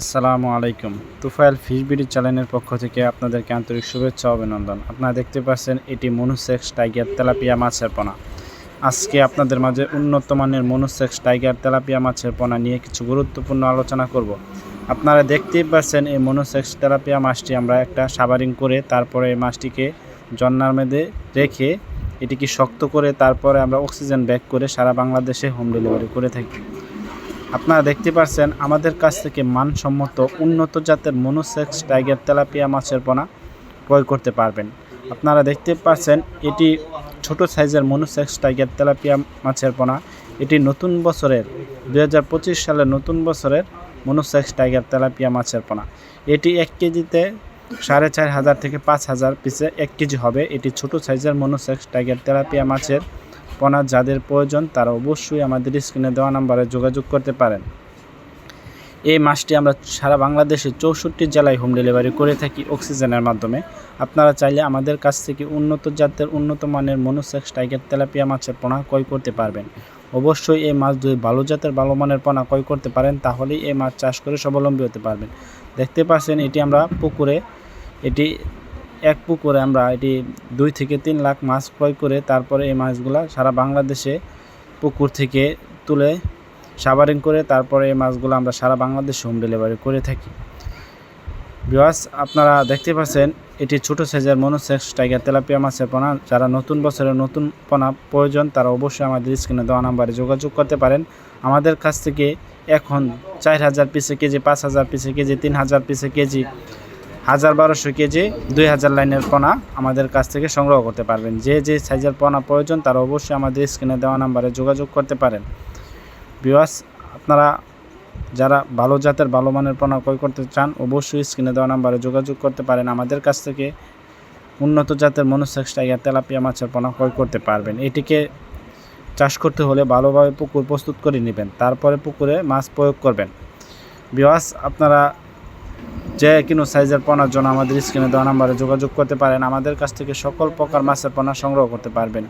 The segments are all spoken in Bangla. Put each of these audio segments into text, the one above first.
আসসালামু আলাইকুম। তুফাইল ফিশ বিডি চ্যানেলের পক্ষ থেকে আপনাদেরকে আন্তরিক শুভেচ্ছা অভিনন্দন। আপনারা দেখতে পাচ্ছেন, এটি মনুসেক্স টাইগার তেলাপিয়া মাছের পোনা। আজকে আপনাদের মাঝে উন্নত মানের মনুসেক্স টাইগার তেলাপিয়া মাছের পোনা নিয়ে কিছু গুরুত্বপূর্ণ আলোচনা করব। আপনারা দেখতেই পাচ্ছেন, এই মনুসেক্স তেলাপিয়া মাছটি আমরা একটা সাবারিং করে তারপরে এই মাছটিকে জন্নার মেদে রেখে এটিকে শক্ত করে তারপরে আমরা অক্সিজেন ব্যাক করে সারা বাংলাদেশে হোম ডেলিভারি করে থাকি। আপনারা দেখতে পাচ্ছেন আমাদের কাছ থেকে মানসম্মত উন্নত জাতের মনোসেক্স টাইগার তেলাপিয়া মাছের পোনা ক্রয় করতে পারবেন। আপনারা দেখতে পাচ্ছেন এটি ছোট সাইজের মনোসেক্স টাইগার তেলাপিয়া মাছের পোনা। এটি নতুন বছরের দু হাজার পঁচিশ সালের নতুন বছরের মনোসেক্স টাইগার তেলাপিয়া মাছের পোনা। এটি এক কেজিতে সাড়ে চার হাজার থেকে পাঁচ হাজার পিসে এক কেজি হবে। এটি ছোট সাইজের মনোসেক্স টাইগার তেলাপিয়া মাছের পোনা যাদের প্রয়োজন তারা অবশ্যই আমাদের স্ক্রিনে দেওয়া নাম্বারে যোগাযোগ করতে পারেন। এই মাছটি আমরা সারা বাংলাদেশে চৌষট্টি জেলায় হোম ডেলিভারি করে থাকি অক্সিজেনের মাধ্যমে। আপনারা চাইলে আমাদের কাছ থেকে উন্নত জাতের উন্নত মানের মনোসেক্স টাইগার তেলাপিয়া মাছের পোনা ক্রয় করতে পারবেন। অবশ্যই এই মাছ যদি ভালো জাতের, ভালো মানের পোনা ক্রয় করতে পারেন, তাহলেই এই মাছ চাষ করে স্বাবলম্বী হতে পারবেন। দেখতে পাচ্ছেন, এটি আমরা পুকুরে, এটি এক পুকুরে আমরা এটি দুই থেকে তিন লাখ মাছ ক্রয় করে তারপরে এই মাছগুলা সারা বাংলাদেশে পুকুর থেকে তুলে সাবারিং করে তারপরে এই মাছগুলো আমরা সারা বাংলাদেশে হোম ডেলিভারি করে থাকি। বিওয়াস আপনারা দেখতে পাচ্ছেন, এটি ছোট সাইজের মনোসেক্স টাইগার তেলাপিয়া মাছের পোনা। যারা নতুন বছরের নতুন পোনা প্রয়োজন, তারা অবশ্যই আমাদের স্ক্রিনে দেওয়া নাম্বারে যোগাযোগ করতে পারেন। আমাদের কাছ থেকে এখন চার হাজার পিসে কেজি, পাঁচ হাজার পিসে কেজি, তিন হাজার পিসে কেজি হাজার বারোশো কেজি, দুই হাজার লাইনের পোনা আমাদের কাছ থেকে সংগ্রহ করতে পারবেন। যে যে সাইজের পোনা প্রয়োজন, তারা অবশ্যই আমাদের স্ক্রিনে দেওয়া নাম্বারে যোগাযোগ করতে পারেন। বিওয়াস আপনারা যারা ভালো জাতের, ভালো মানের পোনা ক্রয় করতে চান, অবশ্যই স্ক্রিনে দেওয়া নাম্বারে যোগাযোগ করতে পারেন। আমাদের কাছ থেকে উন্নত জাতের মনোসেক্স টাইগার তেলাপিয়া মাছের পোনা ক্রয় করতে পারবেন। এটিকে চাষ করতে হলে ভালোভাবে পুকুর প্রস্তুত করে নেবেন, তারপরে পুকুরে মাছ প্রয়োগ করবেন। বিওয়াস আপনারা যে কোনো সাইজের পোনার জন্য আমাদের স্ক্রিনে দেওয়া নাম্বারে যোগাযোগ করতে পারেন। আমাদের কাছ থেকে সকল প্রকার মাছের পোনা সংগ্রহ করতে পারবেন।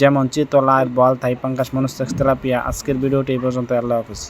যেমন চিতলা আর বল থাই পাঙ্কাশ মনুস্তেক্স, তেলাপিয়া। আজকের ভিডিওটি এই পর্যন্ত আল্লাহ হাফিজ।